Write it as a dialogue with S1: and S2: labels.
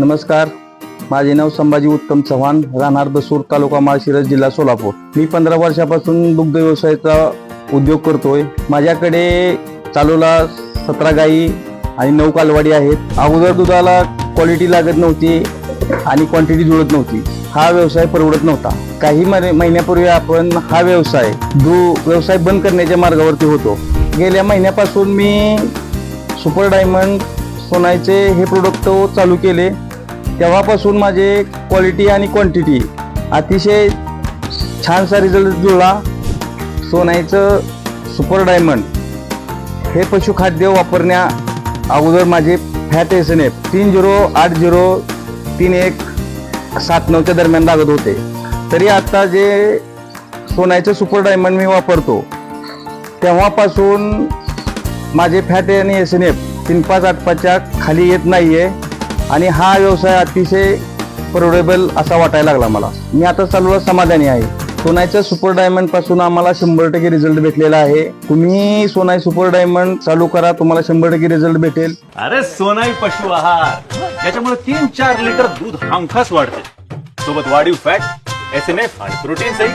S1: नमस्कार. माझे नाव संभाजी उत्तम चव्हाण राहणार दसूर तालुका माळशिरस जिल्हा सोलापूर. मी पंधरा वर्षापासून दुग्ध व्यवसायाचा उद्योग करतोय. माझ्याकडे चालूला सतरा गायी आणि नऊ कालवाडी आहेत. अगोदर दुधाला क्वालिटी लागत नव्हती आणि क्वांटिटी जुळत नव्हती. हा व्यवसाय परवडत नव्हता. काही महिन्यापूर्वी आपण हा व्यवसाय दू व्यवसाय बंद करण्याच्या मार्गावरती होतो. गेल्या महिन्यापासून मी सुपर डायमंड सोनायचे हे प्रोडक्ट चालू केले. तेव्हापासून माझे क्वालिटी आणि क्वांटिटी अतिशय छानसा रिझल्ट जुळला सोनाईचं सुपर डायमंड हे पशुखाद्य वापरण्या अगोदर माझे फॅट एस एन एफ तीन झिरो आठ झिरो तीन एक सात नऊच्या दरम्यान लागत होते. तरी आत्ता जे सोनायचं सुपर डायमंड मी वापरतो तेव्हापासून माझे फॅट आणि एस एन एफ तीन पाच आठ पाचच्या खाली येत नाही आहे आणि हा व्यवसाय अतिशय परवडेबल असा वाटायला लागला मला. मी आता चालू समाधानी आहे. सोनाईच्या सुपर डायमंडपासून आम्हाला शंभर टक्के रिझल्ट भेटलेला आहे. तुम्ही सोनाई सुपर डायमंड चालू करा तुम्हाला शंभर टक्के रिझल्ट भेटेल.
S2: अरे सोनाई पशु आहार. त्याच्यामुळे तीन चार लिटर दूध हमखास वाढते. सोबत वाढीव फॅट एस एन एफ आणि प्रोटीन सहित